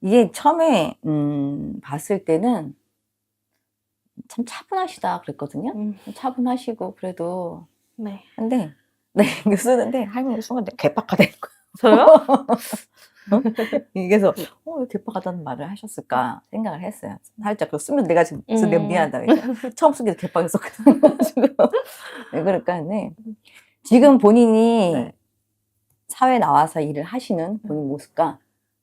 이게 처음에 음, 봤을 때는 참 차분하시다 그랬거든요. 음, 차분하시고 그래도 네. 근데 네 이거 쓰는데 할머니 순간 개빡하다는 거야. 저요? 그래서 어, 왜 개빡하다는 말을 하셨을까 생각을 했어요. 살짝 그거 쓰면 내가 지금 내가 음. 미안하다. 처음 쓰기도 개빡했었거든요. 왜 그럴까 했네. 지금 본인이 네. 사회 나와서 일을 하시는 본인 모습과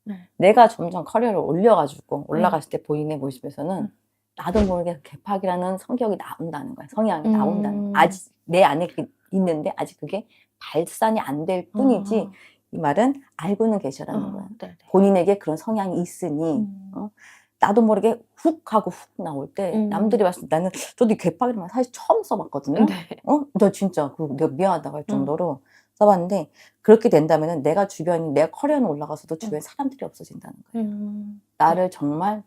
네. 내가 점점 커리어를 올려가지고 올라갔을 때 본인의 모습에서는 음. 나도 모르게 개팍이라는 성격이 나온다는 거야. 성향이 음. 나온다는 거야. 아직 내 안에 그 있는데 아직 그게 발산이 안 될 뿐이지 이 말은 알고는 계셔라는 어, 거야. 네네. 본인에게 그런 성향이 있으니 음. 어? 나도 모르게 훅 하고 훅 나올 때 음. 남들이 봤을 때 나는 저도 이 개팍이라는 말 사실 처음 써봤거든요. 네. 어? 나 진짜 그 내가 미안하다고 할 음. 정도로 써봤는데 그렇게 된다면은 내가 주변이 내가 커리어는 올라가서도 주변 에 사람들이 없어진다는 거예요. 음. 나를 정말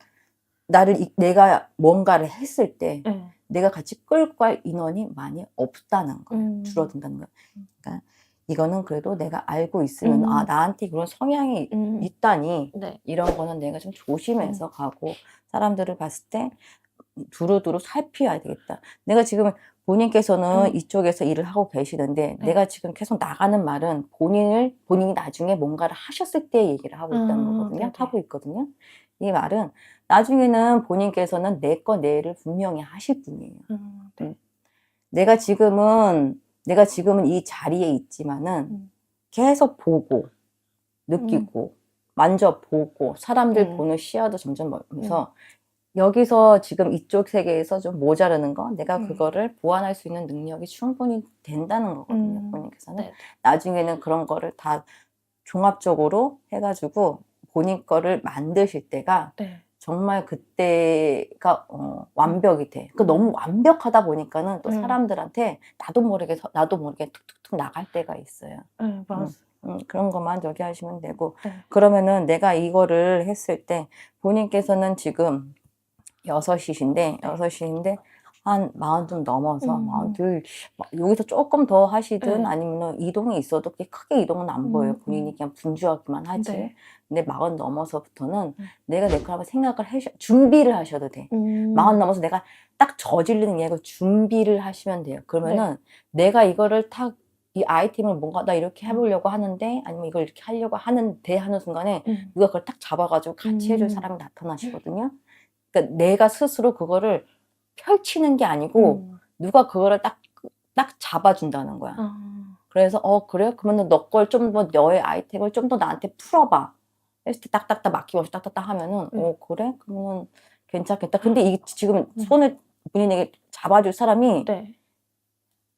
나를 이- 내가 뭔가를 했을 때 네. 내가 같이 끌고 갈 인원이 많이 없다는 거예요. 음. 줄어든다는 거예요. 그러니까 이거는 그래도 내가 알고 있으면 음. 아 나한테 그런 성향이 음. 있다니 네. 이런 거는 내가 좀 조심해서 가고 사람들을 봤을 때 두루두루 살펴야 되겠다. 내가 지금 본인께서는 음. 이쪽에서 일을 하고 계시는데 네. 내가 지금 계속 나가는 말은 본인을 본인이 나중에 뭔가를 하셨을 때 얘기를 하고 있다는 음, 거거든요. 네네. 하고 있거든요. 이 말은 나중에는 본인께서는 내 거 내를 분명히 하실 분이에요. 음. 네. 내가 지금은 내가 지금은 이 자리에 있지만은 음. 계속 보고 느끼고 만져보고 사람들 음. 보는 시야도 점점 멀면서 여기서 지금 이쪽 세계에서 좀 모자르는 거 내가 음. 그거를 보완할 수 있는 능력이 충분히 된다는 거거든요 음. 본인께서는 네. 나중에는 그런 거를 다 종합적으로 해가지고 본인 거를 만드실 때가 네. 정말 그때가 어, 완벽이 돼. 그 너무 완벽하다 보니까는 또 음. 사람들한테 나도 모르게 서- 나도 모르게 툭툭툭 나갈 때가 있어요. 네, 맞습니다. 음, 그런 것만 저기 하시면 되고 네. 그러면은 내가 이거를 했을 때 본인께서는 지금 여섯 시신데 여섯 시인데 한 마흔 좀 넘어서 음. 마흔 둘막 여기서 조금 더 하시든 네. 아니면은 이동이 있어도 그렇게 크게 이동은 안 보여요. 음, 본인이 음. 그냥 분주하기만 하지. 네. 근데 마흔 넘어서부터는 음. 내가 내 걸 한번 생각을 하셔 준비를 하셔도 돼. 음. 마흔 넘어서 내가 딱 저지르는 게 아니고 준비를 하시면 돼요. 그러면은 내가 이거를 탁 이 아이템을 뭔가 나 이렇게 해보려고 하는데 아니면 이걸 이렇게 하려고 하는데 하는 순간에 음. 누가 그걸 딱 잡아가지고 같이 해줄 음. 사람이 나타나시거든요. 그러니까 내가 스스로 그거를 펼치는 게 아니고 음. 누가 그거를 딱, 딱 잡아준다는 거야. 아. 그래서 어 그래? 그러면 너 걸 좀 더 너의 아이템을 좀 더 나한테 풀어봐. 했을 때 딱딱딱 맡김없이 딱딱딱 하면은 음. 어 그래? 그러면 괜찮겠다. 근데 이 지금 음. 손을 본인에게 잡아줄 사람이 네.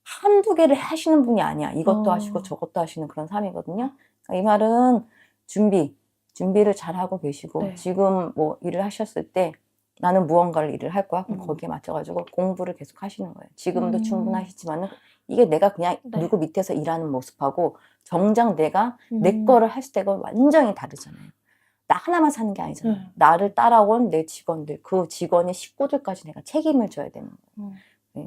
한두 개를 하시는 분이 아니야. 이것도 어. 하시고 저것도 하시는 그런 사람이거든요. 그러니까 이 말은 준비, 준비를 잘 하고 계시고 네. 지금 뭐 일을 하셨을 때 나는 무언가를 일을 할 거야. 그럼 음. 거기에 맞춰가지고 공부를 계속 하시는 거예요. 지금도 음. 충분하시지만은 이게 내가 그냥 네. 누구 밑에서 일하는 모습하고 정작 내가 내 음. 거를 했을 때가 완전히 다르잖아요. 나 하나만 사는 게 아니잖아요. 네. 나를 따라온 내 직원들, 그 직원의 식구들까지 내가 책임을 져야 되는 거예요. 음.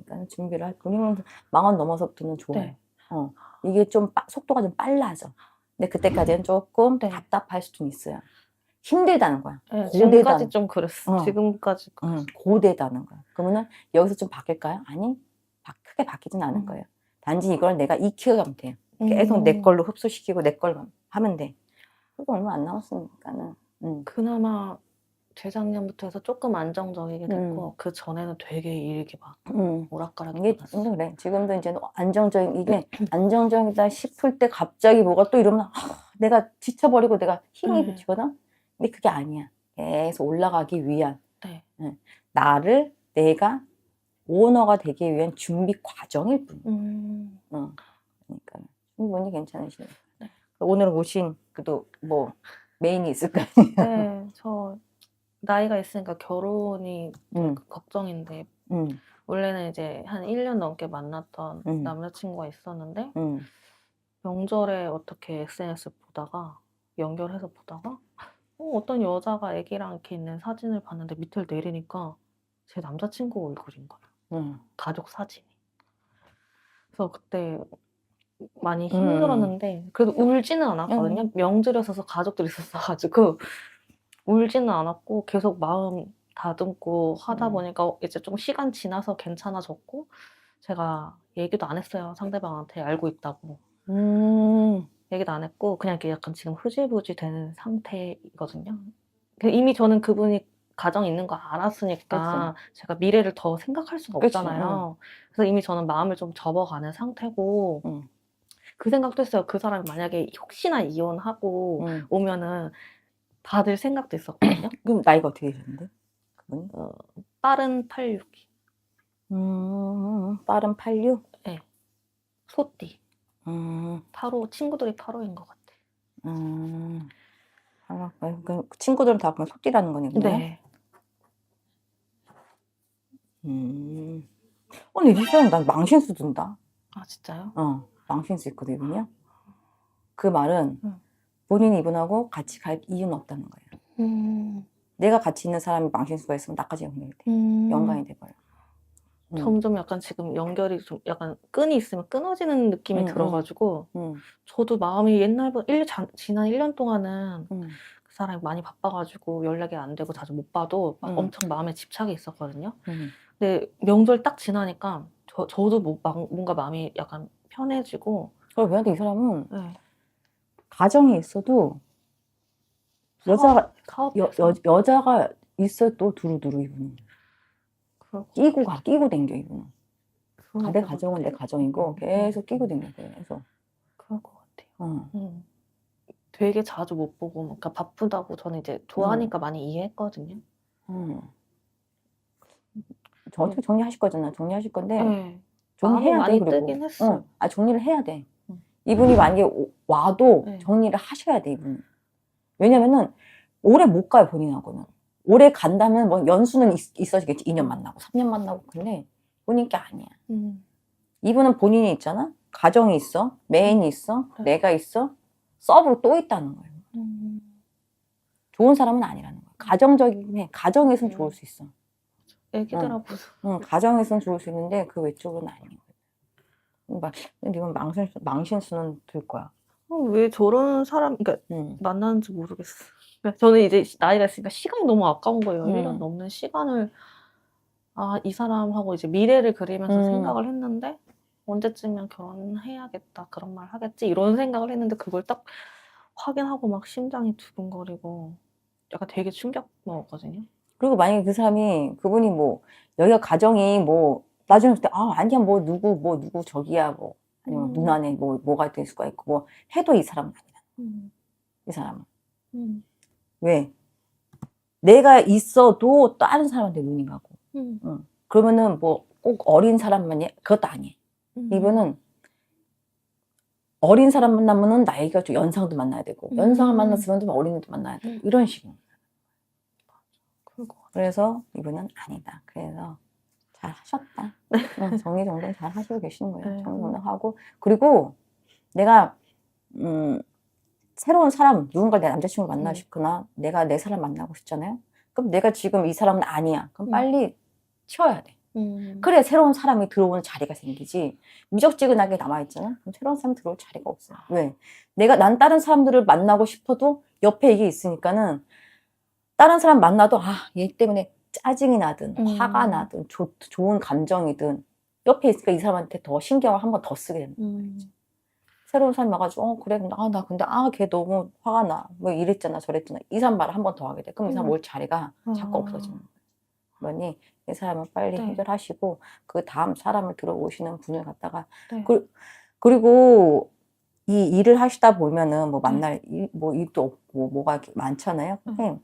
그러니까 준비를 할 본인은 망원 넘어서부터는 좋아요. 네. 어, 이게 좀 빠- 속도가 좀 빨라져. 근데 그때까지는 조금 네. 답답할 수도 있어요. 힘들다는 거야. 네. 지금까지 좀 그랬어. 어. 지금까지. 응, 고대다는 거야. 그러면은 여기서 좀 바뀔까요? 아니, 바- 크게 바뀌진 않을 음. 거예요. 단지 이걸 내가 익혀가면 돼요. 계속 내 음. 걸로 흡수시키고 내 걸로 하면 돼. 그거 얼마 안 남았으니까는. 음. 그나마 재작년부터 해서 조금 안정적이게 됐고 음. 그 전에는 되게 일기 막 음. 오락가락 이게. 근데 그래. 지금도 이제 안정적인 이게 안정적이다 싶을 때 갑자기 뭐가 또 이러면 아, 내가 지쳐버리고 내가 힘이 네. 붙이거든. 근데 그게 아니야. 계속 올라가기 위한 네. 나를 내가 오너가 되기 위한 준비 과정일 뿐. 음. 어. 그러니까 충분히 괜찮으시네요. 네. 오늘 오신 그도 뭐 메인이 있을까요? 네, 저 나이가 있으니까 결혼이 음, 걱정인데 음, 원래는 이제 한 1년 넘게 만났던 음. 남자친구가 있었는데 음. 명절에 어떻게 SNS 보다가 연결해서 보다가 어, 어떤 여자가 애기랑 이렇게 있는 사진을 봤는데 밑을 내리니까 제 남자친구 얼굴인 거예요. 음. 가족 사진이. 그래서 그때 많이 음. 힘들었는데 그래도 울지는 않았거든요. 명절이었어서 가족들이 있었어가지고 울지는 않았고 계속 마음 다듬고 하다 음. 보니까 이제 좀 시간 지나서 괜찮아졌고 제가 얘기도 안 했어요. 상대방한테 알고 있다고. 음. 얘기도 안 했고 그냥 이렇게 약간 지금 흐지부지 되는 상태이거든요. 그 이미 저는 그분이 가정이 있는 거 알았으니까 제가 미래를 더 생각할 수가 그치, 없잖아요. 그래서 이미 저는 마음을 좀 접어가는 상태고 음. 그 생각도 했어요. 그 사람이 만약에 혹시나 이혼하고 음. 오면은 받을 생각도 있었거든요. 그럼 나이가 어떻게 되셨는데? 그분이? 어, 빠른 86이 음. 빠른 86? 소띠 음. 8호 친구들이 8호인 것 같아. 음. 아, 그 친구들은 다 그냥 속띠라는 거네요. 네. 음. 어, 근데 이 사람 난 망신수 든다. 아 진짜요? 어, 망신수 있거든, 이분이요. 그 말은 음. 본인이 이분하고 같이 갈 이유는 없다는 거예요. 음, 내가 같이 있는 사람이 망신수가 있으면 나까지 연결이 돼. 음. 연관이 돼버려. 음. 점점 약간 지금 연결이 좀 약간 끈이 있으면 끊어지는 느낌이 음, 음. 들어가지고 음, 저도 마음이 옛날보다 1, 지난 1년 동안은 음, 그 사람이 많이 바빠가지고 연락이 안 되고 자주 못 봐도 막 음. 엄청 마음에 집착이 있었거든요. 음. 근데 명절 딱 지나니까 저, 저도 뭐, 막 뭔가 마음이 약간 편해지고 그리고 왜냐면 이 사람은 네. 가정이 있어도 여자가, 사업, 여, 여, 여자가 있어도 두루두루 이분은. 끼고 가, 끼고 댕겨, 아, 내것 가정은 내. 가정이고 음, 계속 끼고 댕겨, 계속. 그럴 것 같아요. 어. 음. 되게 자주 못 보고 그러니까 바쁘다고 저는 이제 좋아하니까 많이 이해했거든요. 음. 저 어떻게 정리하실 거잖아. 정리하실 건데. 네. 정리해야 돼, 많이 그리고. 뜨긴. 어, 아, 정리를 해야 돼. 음. 이분이 만약에 오- 와도 네. 정리를 하셔야 돼, 이분은. 왜냐면은, 오래 못 가요, 본인하고는. 오래 간다면 뭐 연수는 있, 있어지겠지. 2년 만나고, 3년 만나고. 근데 본인 게 아니야. 음. 이분은 본인이 있잖아. 가정이 있어. 메인이 있어. 네. 내가 있어. 서브로 또 있다는 거예요. 음. 좋은 사람은 아니라는 거야. 가정적이긴 해. 가정에선 음. 좋을 수 있어. 애기들하고 응, 가정에선 좋을 수 있는데 그 외적으로는 아니거든. 막, 근데 이건 망신, 망신수는 들 거야. 어, 왜 저런 사람 그러니까 응. 만나는지 모르겠어. 저는 이제 나이가 있으니까 시간이 너무 아까운 거예요. 음. 1년 넘는 시간을 아, 이 사람하고 이제 미래를 그리면서 음. 생각을 했는데 언제쯤이면 결혼해야겠다 그런 말 하겠지 이런 생각을 했는데 그걸 딱 확인하고 막 심장이 두근거리고 약간 되게 충격 먹었거든요. 그리고 만약에 그 사람이, 그분이 뭐, 여기가 가정이 뭐, 나중에 볼때 아, 아니야, 뭐, 누구, 뭐, 누구 저기야, 뭐, 아니면 음. 누나네, 뭐, 뭐가 될 수가 있고, 뭐, 해도 이 사람은 아니야. 음. 이 사람은. 음. 왜? 내가 있어도 다른 사람한테 눈이 가고. 음. 그러면은 뭐, 꼭 어린 사람만이, 그것도 아니에요. 음. 이분은 어린 사람 만나면은 나이가 좀 연상도 만나야 되고 음. 연상을 만났으면 좀 어린애도 만나야 되고 음. 이런 식으로. 그래서 이분은 아니다 그래서 잘 하셨다 응, 정리정돈 잘 하시고 계시는 거예요 네. 정리정돈 하고 그리고 내가 음 새로운 사람 누군가 내 남자친구 만나고 음. 싶거나 내가 내 사람 만나고 싶잖아요 그럼 내가 지금 이 사람은 아니야 그럼 음. 빨리 치워야 돼 음. 그래 새로운 사람이 들어오는 자리가 생기지 미적지근하게 남아있잖아 그럼 새로운 사람이 들어올 자리가 없어요 왜? 내가 난 다른 사람들을 만나고 싶어도 옆에 이게 있으니까는 다른 사람 만나도 아얘 때문에 짜증이 나든 음. 화가 나든 좋, 좋은 감정이든 옆에 있으니까 이 사람한테 더 신경을 한 번 더 쓰게 되는 거야 음. 새로운 사람이 와가지고 어 그래 아 나 근데 아 걔 너무 화가 나 뭐 이랬잖아 저랬잖아 이 사람 말을 한 번 더 하게 돼 그럼 이 사람 음. 올 자리가 자꾸 아. 없어지는 거야 그러니 이 사람은 빨리 네. 해결하시고 그 다음 사람을 들어오시는 분을 갖다가 네. 그, 그리고 이 일을 하시다 보면은 뭐 만날 일, 뭐 일도 없고 뭐가 많잖아요. 근데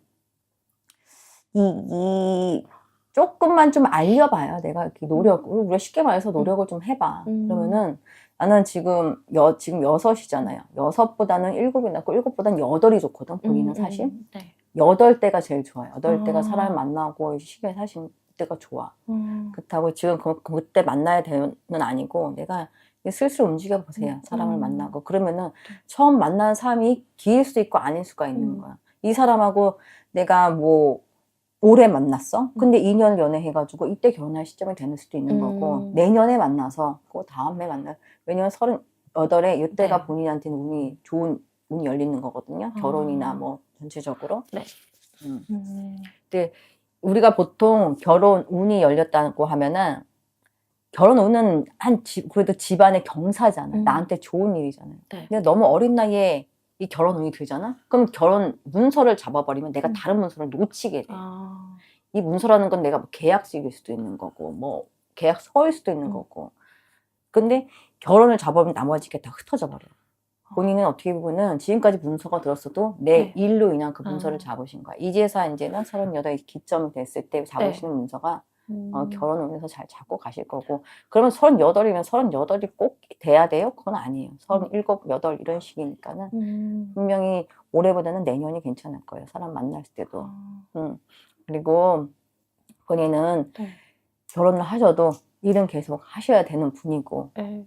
이, 이 조금만 좀 알려봐요. 내가 이렇게 노력, 우리가 쉽게 말해서 노력을 좀 해봐. 음. 그러면은 나는 지금 여, 지금 여섯이잖아요. 여섯보다는 일곱이 낫고 일곱보다는 여덟이 좋거든. 본인은 음, 사실. 음. 네. 여덟 때가 제일 좋아 요. 여덟 때가 아. 사람을 만나고 시기에 사실 때가 좋아. 음. 그렇다고 지금 그, 그때 만나야 되는 아니고 내가 슬슬 움직여 보세요. 사람을 음. 만나고 그러면은 처음 만나는 사람이 기일 수도 있고 아닐 수가 있는 음. 거야. 이 사람하고 내가 뭐 올해 만났어. 음. 근데 2년 연애해가지고 이때 결혼할 시점이 되는 수도 있는 거고 음. 내년에 만나서 그 다음에 만나. 왜냐면 서른 여덟에 이때가 네. 본인한테는 운이 좋은 운이 열리는 거거든요. 결혼이나 아. 뭐 전체적으로. 네. 음. 음. 우리가 보통 결혼 운이 열렸다고 하면은 결혼 운은 한 집, 그래도 집안의 경사잖아. 음. 나한테 좋은 일이잖아요. 네. 근데 너무 어린 나이에 이 결혼 운이 들잖아? 그럼 결혼 문서를 잡아버리면 내가 음. 다른 문서를 놓치게 돼. 아. 이 문서라는 건 내가 뭐 계약식일 수도 있는 거고, 뭐 계약서일 수도 있는 음. 거고. 근데 결혼을 잡아보면 나머지 게 다 흩어져 버려. 아. 본인은 어떻게 보면은 지금까지 문서가 들었어도 내 네. 일로 인한 그 문서를 아. 잡으신 거야. 이제서 이제는 38 기점이 됐을 때 잡으시는 문서가 어, 음. 결혼 운에서 잘 잡고 가실 거고. 그러면 38이면 38이 꼭 돼야 돼요? 그건 아니에요. 37, 8 이런 식이니까는 음. 분명히 올해보다는 내년이 괜찮을 거예요. 사람 만날 때도. 아. 음. 그리고 본인은 네. 결혼을 하셔도 일은 계속 하셔야 되는 분이고. 네.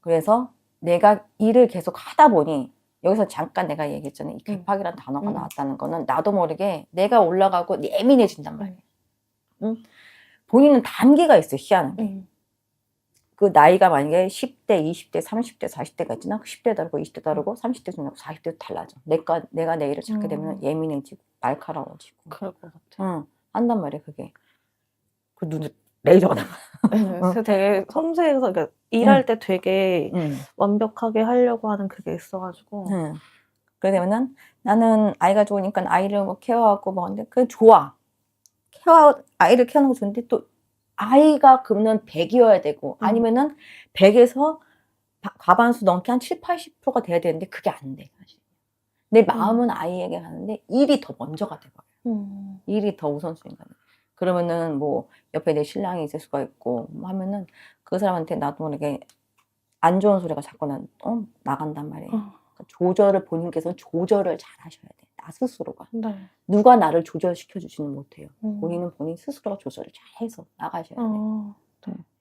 그래서 내가 일을 계속 하다 보니 여기서 잠깐 내가 얘기했잖아요. 이 음. 괴팍이란 단어가 음. 나왔다는 거는 나도 모르게 내가 올라가고 예민해진단 말이에요. 네. 본인은 단계가 있어요, 희한하게. 음. 그 나이가 만약에 10대, 20대, 30대, 40대가 있잖아. 10대 다르고 20대 다르고 30대 좀 40대 달라져. 내가 내가 내 일을 찾게 되면 음. 예민해지고 날카로워지고. 그럴 것 같아. 응, 한단 말이야 그게. 그 눈에 레이저가 나가. 네. 그래서 되게 섬세해서 그러니까 일할 때 되게 응. 완벽하게 하려고 하는 그게 있어가지고. 응. 그러면은 나는 아이가 좋으니까 아이를 뭐 케어하고 뭐 근데 그 좋아. 케어 아이를 케어하는 거 좋은데 또 아이가 그러면 100이어야 되고 음. 아니면은 100에서 과반수 넘게 한 7, 80%가 돼야 되는데 그게 안 돼. 사실. 내 마음은 아이에게 가는데 일이 더 먼저가 돼버려. 음. 일이 더 우선순위가 돼. 그러면은 뭐 옆에 내 신랑이 있을 수가 있고 뭐 하면은 그 사람한테 나도 모르게 안 좋은 소리가 자꾸 난, 어, 나간단 말이에요. 어. 그러니까 조절을 본인께서 조절을 잘 하셔야 돼. 나 스스로가. 네. 누가 나를 조절시켜 주지는 못해요. 음. 본인은 본인 스스로가 조절을 잘 해서 나가셔야 돼. 어.